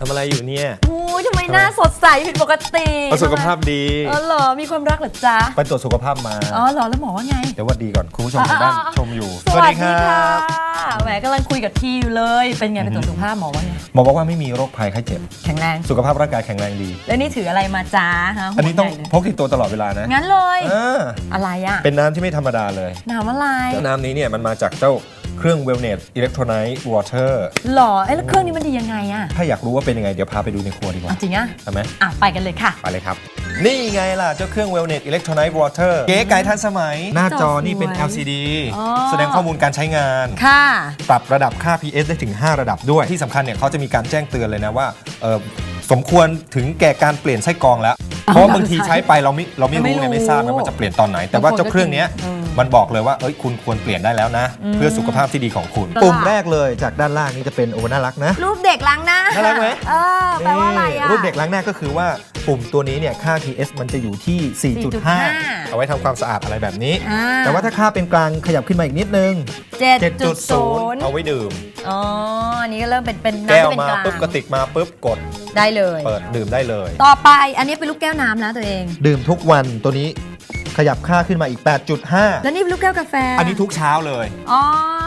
ทำอะไรอยู่เนี่ยโอ้ยทำไมหน้าสดใสผิดปกติเอาสุขภาพดี เออเหรอ มีความรักเหรอจ๊ะ ไปตรวจสุขภาพมา อ๋อเหรอ แล้วหมอว่าไง เดี๋ยววัดดีก่อนคุณผู้ชมทางบ้านอ่าๆชมอยู่สวัสดีค่ะแหมกำลังคุยกับทีอยู่เลย เป็นไงไปตรวจสุขภาพหมอว่าไง หมอบอกว่าไม่มีโรคภัยไข้เจ็บ แข็งแรง สุขภาพร่างกายแข็งแรงดี แล้วนี่ถืออะไรมาจ้าฮะอันนี้ต้องห่วใหญ่เลยพกติดตัวตลอดเวลานะ งั้นเลยอ่าอะไรอะ เป็นน้ำที่ไม่ธรรมดาเลยหนาวอะไรเจ้าน้ำนี้เนี่ยมันมาจากเจ้า เครื่อง Wellness Electrolyte Water หรอ เอ้แล้วเครื่องนี้มันดียังไงอะถ้าอยากรู้ว่าเป็นยังไง เดี๋ยวพาไปดูในครัวดีกว่าอะจริงอะใช่ไหมอะไปกันเลยค่ะ ไปเลยครับ นี่ไงล่ะ เจ้าเครื่อง Wellness Electrolyte Water เก๋ไก๋ทันสมัย หน้าจอนี่เป็นจอสวย LCD อ๋อ แสดงข้อมูลการใช้งาน ค่ะ ปรับระดับค่า pH ได้ถึง 5 ระดับด้วยที่สำคัญเนี่ยเขาจะมีการแจ้งเตือนเลยนะว่าเอ่อสมควรถึงแก่การเปลี่ยนไส้กรองแล้ว เพราะว่าบางทีใช้ไปเราไม่เราไม่ไม่รู้รู้ไงไม่ทราบนะว่าจะเปลี่ยนตอนไหน แต่ว่าเจ้าเครื่องเนี้ยเออมันบอกเลยว่าเอ้ยคุณควรเปลี่ยนได้แล้วนะอืมเพื่อสุขภาพที่ดีของคุณค่ะปุ่มแรกเลยจากด้านล่างนี่จะเป็นโอ้น่ารักนะ รูปเด็กล้างหน้าน่ารักไหมเออแปลว่าอะไรอะรูปเด็กล้างหน้าก็คือว่าปุ่มตัวนี้เนี่ยค่า pH มันจะอยู่ที่4.5 4.5 เอาไว้ทำความสะอาดอะไรแบบนี้อ่าแต่ว่าถ้าค่าเป็นกลางขยับขึ้นมาอีกนิดนึง 7.0 เอาไว้ดื่ม อ๋อ อันนี้ก็เริ่มเป็นเป็นน้ำแก้วที่เป็นมากลางปุ๊บกระติกมาปุ๊บกด ได้เลย เปิดดื่มได้เลย ต่อไปอันนี้เป็นลูกแก้วน้ำนะตัวเอง ดื่มทุกวันตัวนี้ขยับค่าขึ้นมาอีก 8.5 แล้วนี่เป็นลูกแก้วกาแฟอันนี้ทุกเช้าเลย อ๋อ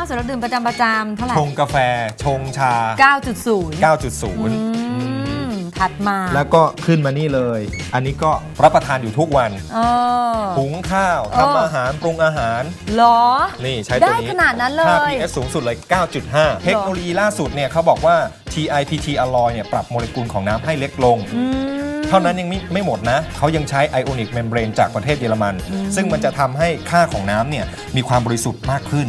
สำหรับดื่มประจำประจำเท่าไหร่ชงกาแฟ ชงชา 9.0 9.0อืมถัดมาแล้วก็ขึ้นมานี่เลย อันนี้ก็รับประทานอยู่ทุกวันเออ หุงข้าวเออ ทำอาหารปรุงอาหารเหรอ นี่ใช้ตัวนี้ได้ขนาดนั้นเลยค่า pH สูงสุดเลย 9.5 เทคโนโลยีล่าสุดเนี่ยเขาบอกว่า TIPT alloy เนี่ยปรับโมเลกุลของน้ำให้เล็กลง อืม เท่านั้นยังไม่ไม่หมดนะ เขายังใช้ Ionic Membrane จากประเทศเยอรมัน ซึ่งมันจะทำให้ค่าของน้ำเนี่ยมีความบริสุทธิ์มากขึ้น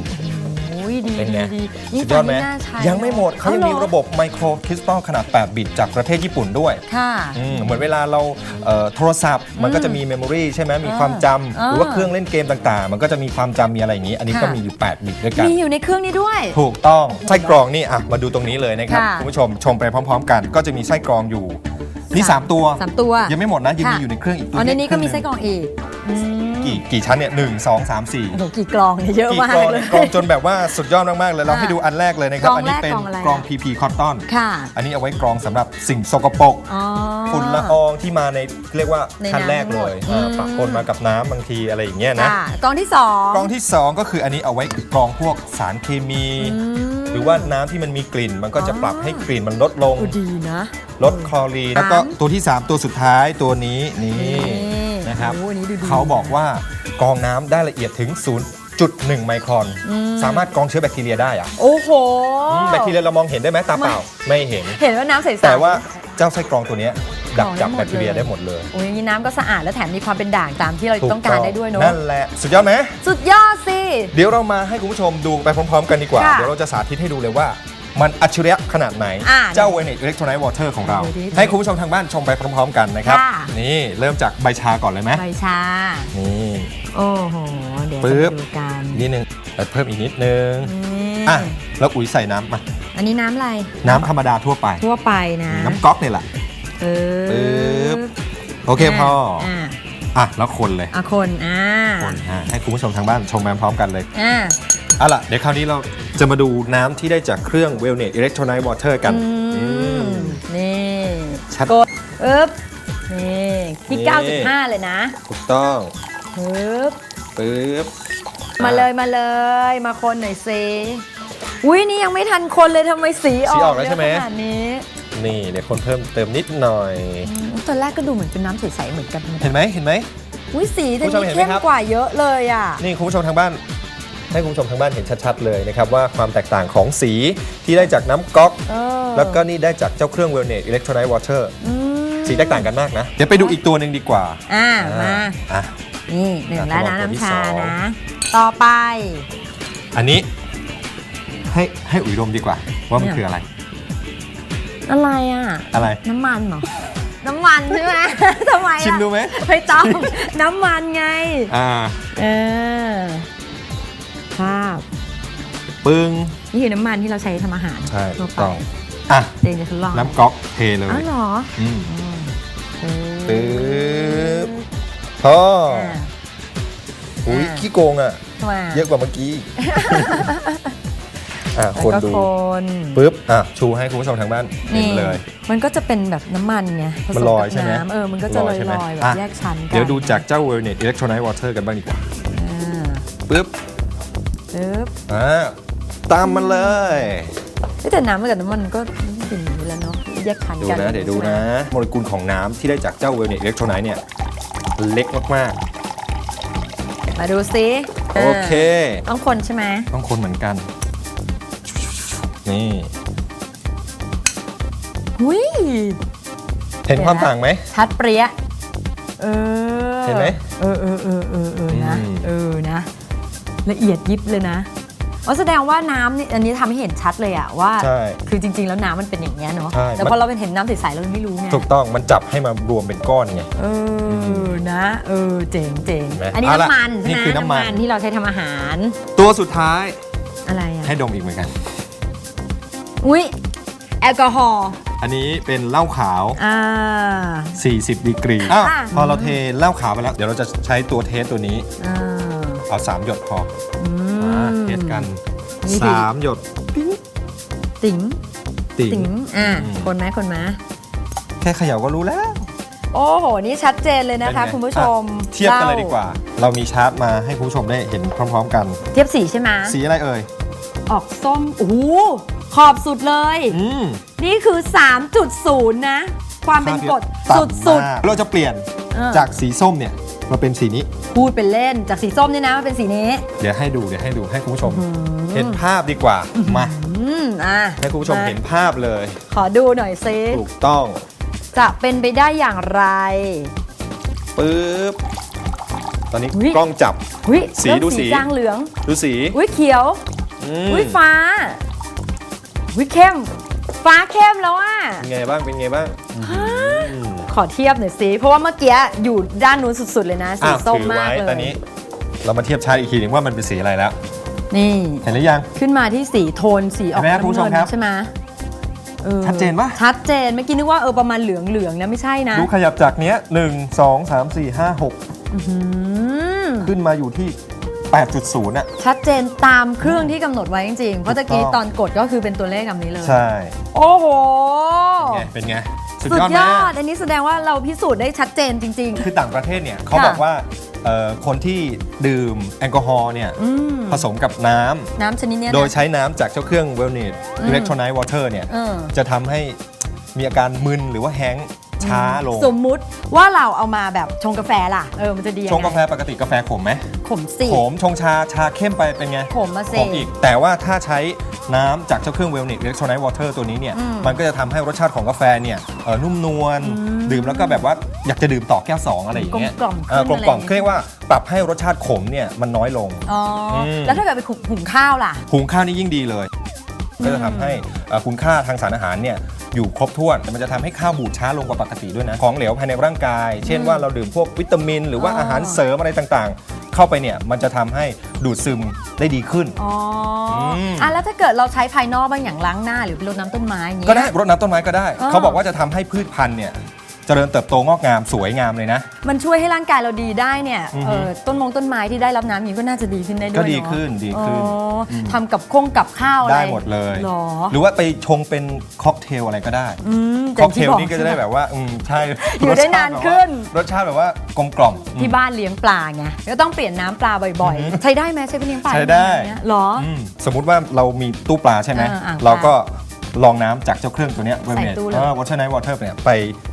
โอ้ยดีเป็นไง ดีดีสุดยอดไหมนี่น่าใช้ยังไม่หมดเขายังมีอหอระบบไมโครคริสตัลขนาด 8 บิตจากประเทศญี่ปุ่นด้วย ค่ะ อืมเหมือนเวลาเราเอ่อโทรศัพท์มันก็จะมีเมมโมรีใช่ไหมมีความจำอ่าหรือว่าเครื่องเล่นเกมต่างๆ มันก็จะมีความจำมีอะไรอย่างนี้ อันนี้ก็ค่ะ มีอยู่ 8 บิตด้วยกัน มีอยู่ในเครื่องนี้ด้วย ถูกต้องไส้กรองนี่อะมาดูตรงนี้เลยนะครับ ค่ะ คุณผู้ชมชมไปพร้อม ๆ กัน ก็จะมีไส้กรองอยู่ นี่ 3 ตัวสามตัว ยังไม่หมดนะยังมีค่ะ อยู่ในเครื่องอีกตัวอ๋อในนี้ก็มีคไส้รึ่งหกรองอีกอืมกี่กี่ชั้นเนี่ยหนึ่งสองสามสี่ โอ้โหกี่กรองเนี่ยเยอะกี่มากกรองเลเนี่ยยกรองจนแบบว่าสุดยอดมากๆเลยเราค่ะให้ดูอันแรกเลยนะครับ กรองอันนี้เป็นแรกกรองอะไร กรองอะ PP Cotton ค่ะ อันนี้เอาไว้กรองสำหรับสิ่งสกปรกอ๋อ ฝุ่นละอองที่มาในเรียกว่าในชั้นแรกน้ำเลยทั้งหมดอ่าอืม ปะปนมากับน้ำบางทีอะไรอย่างเงี้ยนะ ค่ะกรองที่สองกรองที่ 2 ก็คืออันนี้เอาไว้กรองพวกสารเคมีม หรือว่าน้ำที่มันมีกลิ่น มันก็จะอ๋อปรับให้กลิ่นมันลดลงโอ้ดีนะ ลดคลอรีน แล้วก็ตัวที่ 3 ตัวสุดท้ายตัวนี้นี่นี่นะครับโอ้อันนี้ดูดี เขาบอกว่ากรองน้ำได้ละเอียดถึง 0.1 ไมครอน อืม สามารถกรองเชื้อแบคทีเรียได้อะโอ้โหอืมแบคทีเรียเรามองเห็นได้ไหมตาเปล่าไม่เห็น เห็นว่าน้ำใสๆแต่ว่าเจ้าไส้กรองตัวเนี้ย ดักจับกรองได้หมดแบคทีเรียเลยได้หมดเลยโอ้ยอย่างนี้น้ำก็สะอาดและแถมมีความเป็นด่างตามที่เราต้องการได้ด้วยเนาะนั่นแหละสุดยอดไหมสุดยอดสิ เดี๋ยวเรามาให้คุณผู้ชมดูไปพร้อม ๆ กันดีกว่า ค่ะเดี๋ยวเราจะสาธิตให้ดูเลยว่า มันอัจฉริยะขนาดไหน อ่าเจ้าเวเนตอิเล็กโทรไนต์วอเตอร์ของเรา ดูดิให้คุณผู้ชมทางบ้านชมไปพร้อม ๆ กันนะครับ ค่ะ นี่เริ่มจากใบชาก่อนเลยไหมใบชา นี่ โอ้โห เดี๋ยวปึ๊จะบ มาดูกันนิดนึงแต่เพิ่มอีกนิดนึงนี่อะแล้วอุ๋ยใส่น้ำมาอันนี้น้ำอะไร น้ำธรรมดาทั่วไป ทั่วไปนะ น้ำก๊อกนี่แหละ ปึ๊ปึ๊บโอเคพออ่าอะแล้วคนเลยอะคนอ่าคนอะให้คุณผู้ชมทางบ้านชมไปพร้อมกันเลยอ่าเอาล่ะเดี๋ยวคราวนี้เราจะมาดูน้ำที่ได้จากเครื่อง Wellness Electrolyte Water กันอือืมมนี่ชัดกดปึ๊บนี่ที่นี่ 9.5 เลยนะถูกต้องปึ๊บปึ๊บมาเลยมาเลยมาคนหน่อยสิอุ้ยนี่ยังไม่ทันคนเลยทำไมสีอสีอกออกแล้วใช่ไหมเยอะขนาดนี้ นี่เดี๋ยวคนเพิ่มเติมนิดหน่อยอืมตอนแรกก็ดูเหมือนเป็นน้ำใสๆเหมือนกันเห็นไหมเห็นไหมอุ้ยสีแต่คุณผู้ชมนี่เห็นไหมเข้มครับกว่าเยอะเลยอะนี่คุณผู้ชมทางบ้านให้คุณผู้ชมทางบ้านเห็นชัดๆเลยนะครับว่าความแตกต่างของสีที่ได้จากน้ำก๊อกเออแล้วก็นี่ได้จากเจ้าเครื่อง Wellness Electrolyte Water อืมสีแตกต่างกันมากนะ เดี๋ยวไปดูอีกตัวหนึ่งดีกว่า อ่ามาอะนี่หนึ่งแล้วนะตัวที่น้ำชาสองนะ ต่อไป อันนี้ให้ให้อุ๋ยดมดีกว่า ว่ามันเนี่ยคืออะไร อะไรอะ อะไร น้ำมันเหรอ น้ำมันใช่ไหม ทำไมล่ะชิมดูไหมไม่ต้อง น้ำมันไง อ่า เออ ภาพ ปึ้ง นี่คือน้ำมันที่เราใช้ทำอาหารใช่ทั่ถูวกไปต้อง อะเดนจะทดลองน้ำก๊อกเทเลยอ้าวเหรออืม อืมปึ๊บ พออ่าอุ้ยอ่าขี้โกงอะ ทำไมเยอะกว่าเมื่อกี้ อะแล้วคนก็ดูคนปุ๊บอะชูให้คุณผู้ชมทางบ้านเห็นนี่เลย มันก็จะเป็นแบบน้ำมันไงผสมันมลอยกับใช่ไหมน้ำเออมันก็จะลอยใช่ไหมลอยๆแบบอะแยกชั้นกันเดี๋ยวดูจากเจ้า w e l l n e t Electrolyte Water กันบ้างดีกว่าอ่าปุ๊บปึ๊บอ่าตามมันเลยเอ้ยแต่น้ำกับน้ำมันก็ไม่เป็นอย่างนี้แล้วเนาะแยกชั้นดูกันนะเดี๋ยวดูนะโมเลกุลของน้ำที่ได้จากเจ้า w e l l n e t Electrolyte เนี่ยเล็กมากมาดูซิๆ โอเคาต้องคนใช่ไหมต้องคนเหมือนกัน นี่หุยเห็นความต่างไหม ชัดเปรี้ยเออเห็นไหมเออเออเออเออเออนะอืม เออนะ ละเอียดยิบเลยนะอ๋อแสดงว่าน้ำนี่อันนี้ทำให้เห็นชัดเลยอะว่า ใช่ คือจริง ๆ แล้วน้ำมันเป็นอย่างเงี้ยเนาะใช่แต่พอเราเป็นเห็นน้ำใสๆเราไม่รู้ไงถูกต้องมันจับให้มารวมเป็นก้อนไง เออนะเออเจ๋งเจ๋งเห็นไหมอันนี้เอาล่ะน้ำมันใช่นี่ไหมคือน้ำมัน ที่เราใช้ทำอาหารตัวสุดท้ายอะไรอะให้ดมอีกเหมือนกัน อุ้ยแอลกอฮอล์อันนี้เป็นเหล้าขาว อ่า 40 ดีกรีอ้าวค่ะ พอเราเทเหล้าขาวไปแล้ว เดี๋ยวเราจะใช้ตัวเทสตัวนี้ อ่า เอา 3 หยดพออือมามเทสกัน นี่ดิ 3 หยดติ๋งติ๋งติ๋งอ่าอืม คนไหมคนไหมแค่เขย่าก็รู้แล้ว โอ้โห นี่ชัดเจนเลยนะคะ เป็นไงคุณผู้ชมอะเทียบกันเลยดีกว่า เรามีชาร์ตมาให้คุณผู้ชมได้เห็นพร้อม ๆ กัน เทียบสีใช่ไหมสีอะไรเอ่ย ออกส้มโอ้โห ขอบสุดเลย อืมนี่คือ 3.0 นะ ความเป็นกรดต่ำสุดมากเราจะเปลี่ยนๆเออ จากสีส้มเนี่ยมาเป็นสีนี้พูดเป็นเล่นจากสีส้มเนี่ยนะมาเป็นสีนี้ เดี๋ยวให้ดูเดี๋ยวให้ดูให้คุณผู้ชมอื้อหือเห็นภาพดีกว่ามาอืมอะให้คุณผู้ชมเห็นภาพเลย ขอดูหน่อยซิถูกต้องจะเป็นไปได้อย่างไร ปึ๊บตอนนี้อุ๊ย กล้องจับ อุ้ยสีเริ่มดูสี จางเหลือง ดูสี อุ้ยเขียว อืมอุ้ยฟ้า อุ้ยเข้ม ฟ้าเข้มแล้วอะ เป็นไงบ้างเป็นไงบ้างอืมขอเทียบหน่อยสิ เพราะว่าเมื่อกี้อยู่ด้านนู้นสุด ๆ เลยนะ สีอ้าวส้มถือมากไว้เลยตอนนี้เรามาเทียบชาร์ตอีกทีหนึงว่ามันเป็นสีอะไรแล้ว นี่ เห็นหรือยัง ขึ้นมาที่สีโทนสีออกเห็นไหมครับคุณผู้ชมน้ำเงินครับใช่ไหมออชัดเจนปะ ชัดเจนเมื่อกี้นึกว่าเออประมาณเหลืองเหลืองๆนะไม่ใช่นะดูขยับจากเนี้ยหนึ่งสองสามสี่ห้าหกอื้อหือขึ้นมาอยู่ที่ 8.0อะ ชัดเจนตามเครื่องที่กำหนดไว้จริงๆ เพราะตะกี้ถูกต้อง ตอนกดก็คือเป็นตัวเลขแบบนี้เลย ใช่โอ้โห ไงเป็นไง สุดสุดยอดยมาอกดอันนี้แสดงว่าเราพิสูจน์ได้ชัดเจนจริง คือต่างประเทศเนี่ยเขาค่ะ บอกว่าเอ่อคนที่ดื่มแอลกอฮอล์เนี่ยๆ อืม ผสมกับน้ำน้ำชนิดเนี้ยนะ โดยใช้น้ำจากเจ้าเครื่อง w e l l n e t อืม Electrolyte Water เนี่ย เออ จะทำให้มีอาการมึนหรือว่าแฮงก์ ช้าลง สมมุติว่าเราเอามาแบบชงกาแฟล่ะ เออมันจะดียังชไงงกาแฟปกติกาแฟขมไหมขมสิขมชงชาชาเข้มไปเป็นไงขมมาสิขมอีก แต่ว่าถ้าใช้น้ำจากเจ้าเครื่อง w e l l n e t Electrolyte Water ตัวนี้เนี่ยอืมมันก็จะทำให้รสชาติของกาแฟเนี่ยเอ่อนุ่มนวลอืมดื่มแล้วก็แบบว่าอยากจะดื่มต่อแก้วสองอะไรอย่างเงี้ยกลมๆขึ้นเออกลมกล่อมอะไรอย่างเงี้ยคือเรียกว่าปรับให้รสชาติขมเนี่ยมันน้อยลง อ๋ออม แล้วถ้าเกิดไปหุงข้าวล่ะ หุงข้าวนี่ยิ่งดีเลย ก็จะทำให้เอ่อคุณค่าทางสารอาหารเนี่ย อยู่ครบถ้วน แต่มันจะทำให้ข้าวบูดช้าลงกว่าปกติด้วยนะ ของเหลวภายในร่างกาย เช่นว่าเราดื่มพวกวิตามิน หรือว่าอ๋อออาหารเสริมอะไรต่างๆ เข้าไปเนี่ยมันจะทำให้ดูดซึมได้ดีขึ้น อ๋ออมอะแล้วถ้าเกิดเราใช้ภายนอกบางอย่างล้างหน้าหรือไปรดน้ำต้นไม้อย่างเงี้ยก็ได้รดน้ำต้นไม้ก็ได้อ๋อเขาบอกว่าจะทำให้พืชพันธุ์เนี่ยเจ ริญเติบโตงอกงามสวยงามเลยนะ มันช่วยให้ร่างกายเราดีได้เนี่ยอือฮึเออต้นมงต้นไม้ที่ได้รับน้ำอย่างนี้ก็น่าจะดีขึ้นได้ด้วยก็ดีเอะขึ้นดีขึ้น อ๋ออมทำกับคงกับข้าวอะไรได้หมดเลย หรอหรือว่าไปชงเป็นค็อกเทลอะไรก็ได้ อืมค็อกเทที่ลบนี่ก็จะได้แบบว่า อืม ใช่อยู่ได้นานขึ้น รสชาติแบบว่ากลมกล่อมอืมที่บ้านเลี้ยงปลาไงก็ต้องเปลี่ยนน้ำปลาบ่อยอือฮึๆใช้ได้ไหมใช้ไปเลี้ยงปลาใช้ได้แบบเนี้ยหรอ อืมสมมุติว่าเรามีตู้ปลาใช่ไหม เอออ่างปลา เราก็ ลองน้ำจากเจ้าเครื่องตัวเนี้ยเวใส่เนตตู้เลย วอเตอร์ไนท์วอเตอร์เนี่ยไป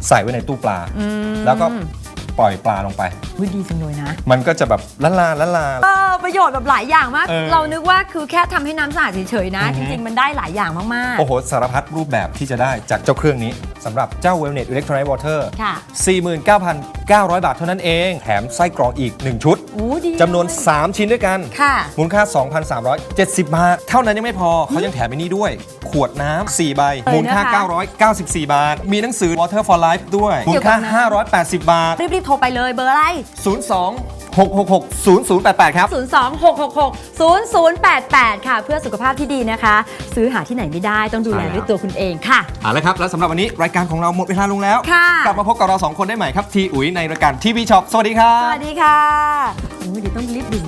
ใส่ไว้ในตู้ปลาอืมแล้วก็ ปล่อยปลาลงไปอุ๊ยดีจังเลยนะ มันก็จะแบบละลาละลา เออประโยชน์แบบหลายอย่างมาก เออเรานึกว่าคือแค่ทำให้น้ำสะอาดเฉยๆนะ อือจฮึ ริงๆ มันได้หลายอย่างมาก โอ้โห สารพัดรูปแบบที่จะได้จากเจ้าเครื่องนี้สำหรับเจ้า Wellnet Electrolyte Water ๆค่ะ 49,900 บาทเท่านั้นเอง แถมไส้กรองอีก 1 ชุดโอ้ดีจำนวน เลย3 ชิ้นด้วยกัน ค่ะ มูลค่า 2,370 บาท เท่านั้นยังไม่พอ เขายังแถมไปนี่ด้วย ขวดน้ำ4ใบ เออมูลค่านะคะ994 บาท มีหนังสือ Water for Life ด้วย มูลค่า เกี่ยวกับน้ำ580 บาท รีบๆโทรไปเลยเบอร์อะไร 02 666 0088 ครับ 026660088 ค่ะ เพื่อสุขภาพที่ดีนะคะ ซื้อหาที่ไหนไม่ได้ต้องดูแลใช่แล้วด้วยตัวคุณเองค่ะ เอาละครับ แล้วสำหรับวันนี้รายการของเราหมดเวลาลงแล้ว ค่ะ กลับมาพบกับเราสองคนได้ใหม่ครับ ทีอุ๋ยในรายการทีวีช็อปสวัสดีครับสวัสดีค่ะอุ๊ยเดี๋ยวต้องรีบดื่ม